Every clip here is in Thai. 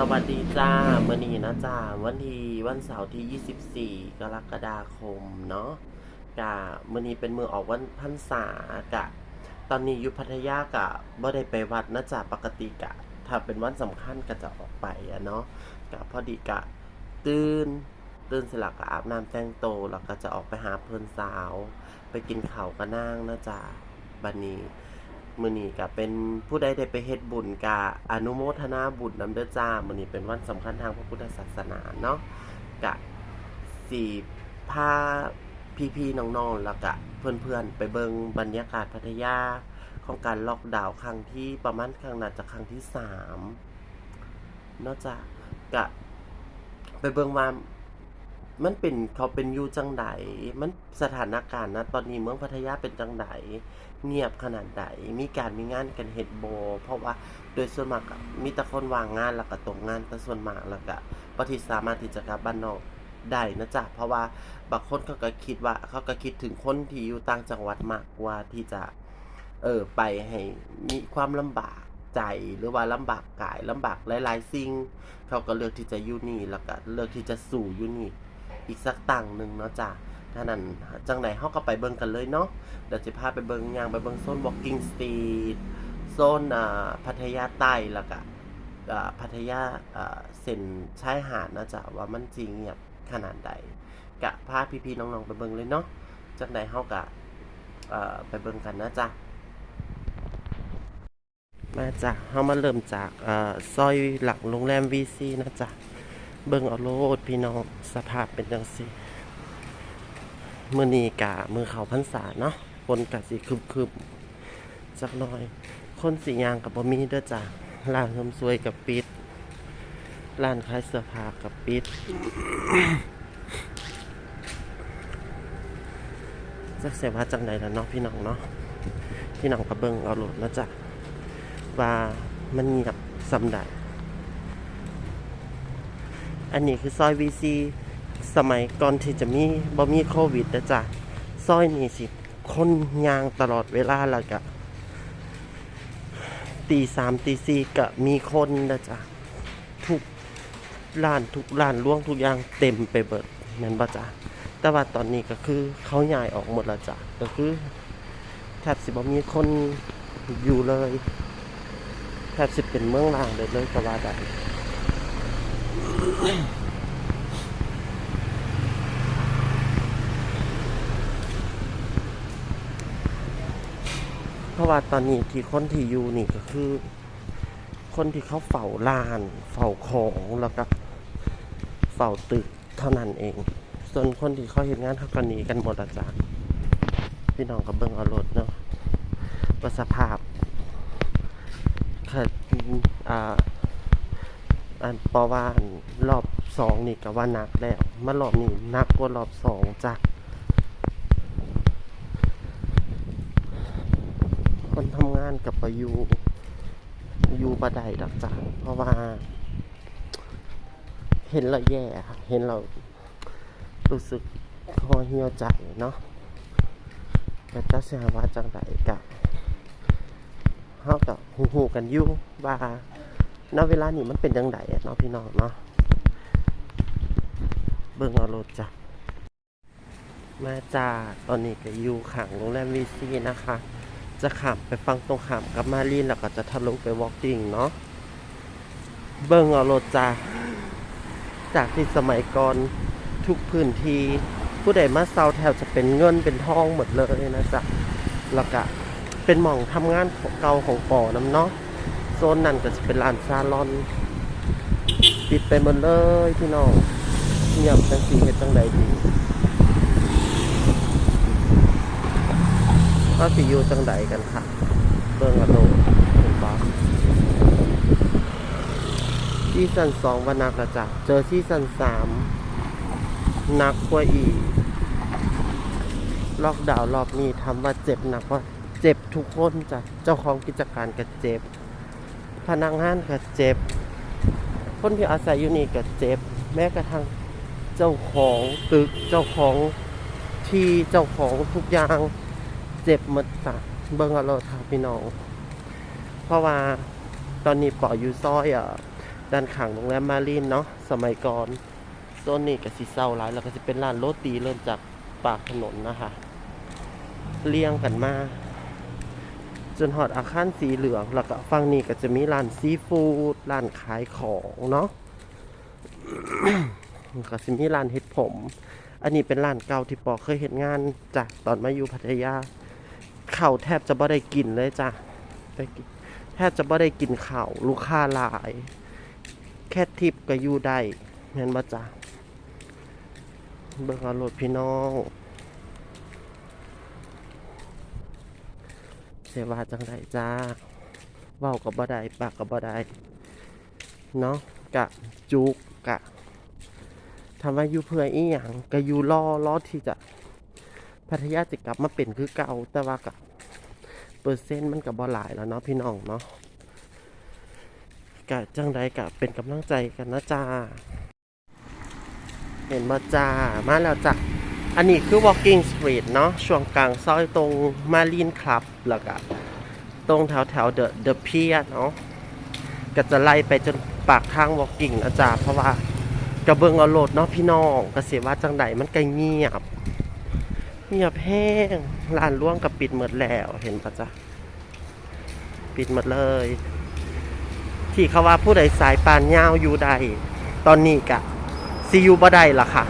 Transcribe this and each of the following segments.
สวัสดีจ้ามื่อนี้นะจ้าวันที่วันเสาร์ที่ 24 กรกฎาคมเนาะกะมื่อนี้เป็นมือออกวันพรรษากะ ตอนนี้อยู่พัทยากะบ่ได้ไปวัดนะจ้าปกติกะ ถ้าเป็นวันสำคัญก็จะออกไปอะเนาะกะพอดีกะ ตื่นตื่นเสร็จแล้วก็อาบน้ำแต่งโตแล้วก็จะออกไปหาเพื่อนสาว ไปกินข้าวกับนางนะจ้าบันนี้ มื้อนี้ก็เป็นผู้ใดได้ไปเฮ็ดบุญกะอนุโมทนาบุญนำเด้อจ้ามื้อนี้เป็นวันสำคัญทางพระพุทธศาสนาเนาะกะสิพาพี่ๆน้องๆแล้วก็เพื่อนๆ ไปเบิงบรรยากาศพัทยาของการล็อกดาวน์ครั้งที่ประมาณครั้งน่าจะครั้งที่สามนาะจ้ะกะไปเบิงว่า มันเป็นเขาเป็นอยู่จังใดมันสถานการณ์นะตอนนี้เมืองพัทยาเป็นจังใดเงียบขนาดใดมีการมีงานกันเฮ็ดโบ เพราะว่าโดยส่วนมากมีแต่คนว่างงานแล้วก็ตกงานแต่ส่วนมากแล้วก็บ่ที่สามารถที่จะกลับบ้านนอกได้นะจ๊ะเพราะว่าบางคนเขาก็คิดว่าเขาก็คิดถึงคนที่อยู่ต่างจังหวัดมากกว่าที่จะเออไปให้มีความลำบากใจหรือว่าลำบากกายลำบากหลายๆสิ่งเขาก็เลือกที่จะอยู่นี่แล้วก็เลือกที่จะสู่อยู่นี่ อีกสักตั้งหนึ่งเนาะจ้ะถ้านั้นจังไหนเฮาก็ไปเบิ่งกันเลยเนาะเดี๋ยวจะพาไปเบิงยางไปเบิงโซน walking street โซนอ่าพัทยาใต้แล้วก็อ่าพัทยาอ่าเส้นชายหาดนะจ๊ะว่ามันจริงเงียบขนาดใดกะพาพี่ๆน้องๆไปเบิงเลยเนาะจังใดเฮากะเอ่อไปเบิงกันนะจ๊ะมาจ้ะเฮามาเริ่มจากเอ่อซอยหลังโรงแรม VC นะจ๊ะ เบิ่งเอาโลดพี่น้องสภาพเป็นจังซี่มื่อนีกะมือเขาพรรษาเนาะคนกะสิคึบคึบๆจักหน่อย คนสียางกับบ่มีเด้อจ้ะร้านเสริมสวยกับปิดร้านขายเสื้อผ้ากับปิดจักเสียว่าจังใดล่ะเนาะพี่น้องเนาะพี่น้องกับเบิ่งเอาโหลดนะจ๊ะว่ามันเงียบสำใด อันนี้คือซอย VC สมัยก่อนที่จะมีบ่มีโควิดนะจ๊ะซอยนี้สิ คนยางตลอดเวลาแล้วก็ตีสามตีสี่ก็มีคนนะจ๊ะทุกร้านทุกร้านล่วงทุกอย่างเต็มไปเบิดแม่นบ่จ๊ะแต่ว่าตอนนี้ก็คือเขาย้ายออกหมดแล้วจ้ะก็คือแทบสิบ่มีคนอยู่เลยแทบสิเป็นเมืองร้างเลยเลยก็ว่าได้ เพราะว่าตอนนี้ที่คนที่อยู่นี่ก็คือ คนที่เขาเฝ้าร้าน เฝ้าของแล้วก็เฝ้าตึกเท่านั้นเอง ส่วนคนที่เขาเห็นงานเขาก็หนีกันหมดอาจารย์พี่น้องกับเบิ้งเอารถเนาะว่าสภาพค่ะอ่า อันปอว่านรอบสองนี่ก็ว่าหนักแล้วมารอบนี้หนักกว่ารอบสองจ้ะคนทำงานกับประยูอยู่บาไดดอกจ้ะเพราะว่า เห็นเราแย่ค่ะเห็นเรารู้สึกคอเหี่ยวใจเนาะแต่จะเสียว่าจังไดกะเฮากับหูหูกันอยู่ว่า ณเวลานี้มันเป็นจังไดอะเนาะพี่น้องเนาะเบิ่งเอาโลดจ้ะมาจ้าตอนนี้ก็อยู่ขังโรงแรมวีซีนะคะ จะขับไปฟังตรงขามกับมารีนแล้วก็จะทะลุไปวอล์กกิ้งเนาะเบิ่งเอาโลดจ้าจากที่สมัยก่อนทุกพื้นที่ผู้ใดมาเซาแถวจะเป็นเงินเป็นทองหมดเลยนะจ๊ะแล้วก็เป็นหม่องทำงานของเก่าของป่อน้ำเนาะ โซนนั้นก็จะเป็นร้านซาลอน ปิดไปหมดเลยพี่น้องเงียบจังสีเฮ็ดจังใดดีว่าสิอยู่จังใดกันค่ะ เบิ่งอโลเห็นปะซีซั่นสองวันนักละจ้ะเจอซีซั่นสามนักกว่าอีกล็อกดาวน์รอบนี้ทำว่าเจ็บหนักว่าเจ็บทุกคนจ้ะ เจ้าของกิจการก็เจ็บ พนักงานก็เจ็บ คนที่อาศัยอยู่นี่ก็เจ็บ แม้กระทั่งเจ้าของตึกเจ้าของที่เจ้าของทุกอย่างเจ็บหมดจ้ะเบิ่งเอาโลดค่ะพี่น้อง เพราะว่าตอนนี้ปออยู่ซอยอะด้านข้างโรงแรมมารีนเนาะสมัยก่อนโซนนี้ก็สิเศร้าหลายแล้วก็จะเป็นร้านโรตีเริ่มจากปากถนนนะคะเรียงกันมา จนหอดอาคารสีเหลือง แล้วก็ฝั่งนี้ก็จะมีร้านซีฟู้ดร้านขายของเนาะก็จะมีร้านเฮ็ดผม อันนี้เป็นร้านเก่าที่ปอเคยเห็นงานจ้ะตอนมาอยู่พัทยาเข้าแทบจะบ่ได้กินเลยจ้ะแทบจะบ่ได้กินเข้าลูกค้าหลาย แค่ทิปก็อยู่ได้เห็นบ่จ้ะเบิ่งเอารถพี่น้อง เสว่าจังไดจ้าเว้ากับบ่ได้ปากกับบ่ได้เนาะกะจุกกะทำว่าอยู่เพื่ออีหยังก็อยู่รอรอที่จะพัทยาจะกลับมาเป็นคือเก่าแต่ว่ากะเปอร์เซ็นต์มันกับบ่หลายแล้วเนาะพี่น้องเนาะกะจังไดกะเป็นกำลังใจกันนะจ้า เห็นมาจ้ามาแล้วจ้ะ อันนี้คือ walking street เนาะช่วงกลางซอยตรงมารีนคลับแล้วก็ตรงแถวแถวเดอะเดอะเพียเนาะก็จะไล่ไปจนปากทาง walking นะจ๊ะเพราะว่ากระเบิงเอาโหลดเนาะพี่น้องก็เสียว่าจังใดมันก็เงียบ เงียบแห้งร้านล่วงกับปิดหมดแล้วเห็นปะจ๊ะปิดหมดเลย ที่เขาว่าผู้ใดสายปานยาวอยู่ใด ตอนนี้กะซียูบ่ได้ละค่ะ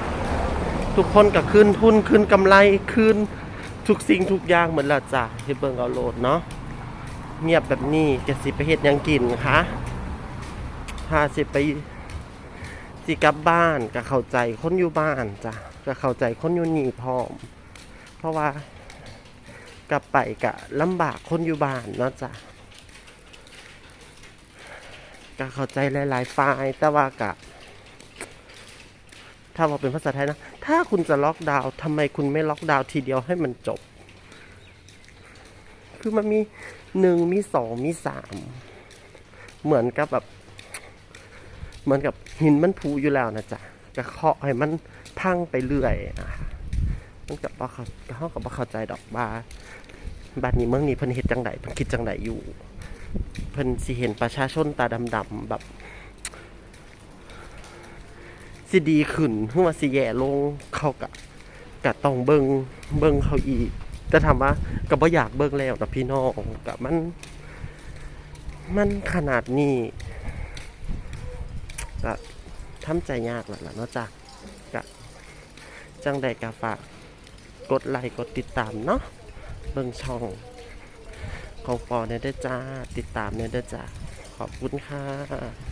ทุกคนก็ขึ้นทุนขึ้นกำไรขึ้นทุกสิ่งทุกอย่างเหมือนละจ้ะที่เบิ่งเอาโหลดเนาะเงียบแบบนี้จะสิไปเฮ็ดยังกินคะถ้าสิไปสิกลับบ้านก็เข้าใจคนอยู่บ้านจ้ะก็เข้าใจคนอยู่นี่พร้อม เพราะว่ากลับไปก็ลำบากคนอยู่บ้านเนาะจ้ะก็เข้าใจหลายๆฝ่ายแต่ว่ากะ ถ้าว่าเป็นภาษาไทยนะ ถ้าคุณจะล็อกดาวน์ทำไมคุณไม่ล็อกดาวน์ทีเดียวให้มันจบ คือมันมีหนึ่งมีสองมีสามเหมือนกับแบบเหมือนกับหินมันพูอยู่แล้วนะจ๊ะกระเคาะให้มันพังไปเรื่อยอะมันกับว่าเขาเขากับว่าเข้าใจดอกบาบ้านนี้เมืองนี้เพิ่นเฮ็ดจังไดเพิ่นคิดจังไดอยู่ เพิ่นสิเห็นประชาชนตาดำๆแบบ สิดีขึ้นหรือว่าสิแย่ลงเขากะกะต้องเบิงเบิงเขาอีกจะถามว่าก็บ่อยากเบิงแล้วนะพี่น้องกะมัน มันขนาดนี้ก็ทำใจยากแล้วล่ะเนาะจ้ะกะจังใดกะฝากกดไลค์กดติดตามเนาะเบิงช่องของปอเนี่ยเด้จ้า ติดตามเนี่ยเด้จ้า ขอบคุณค่ะ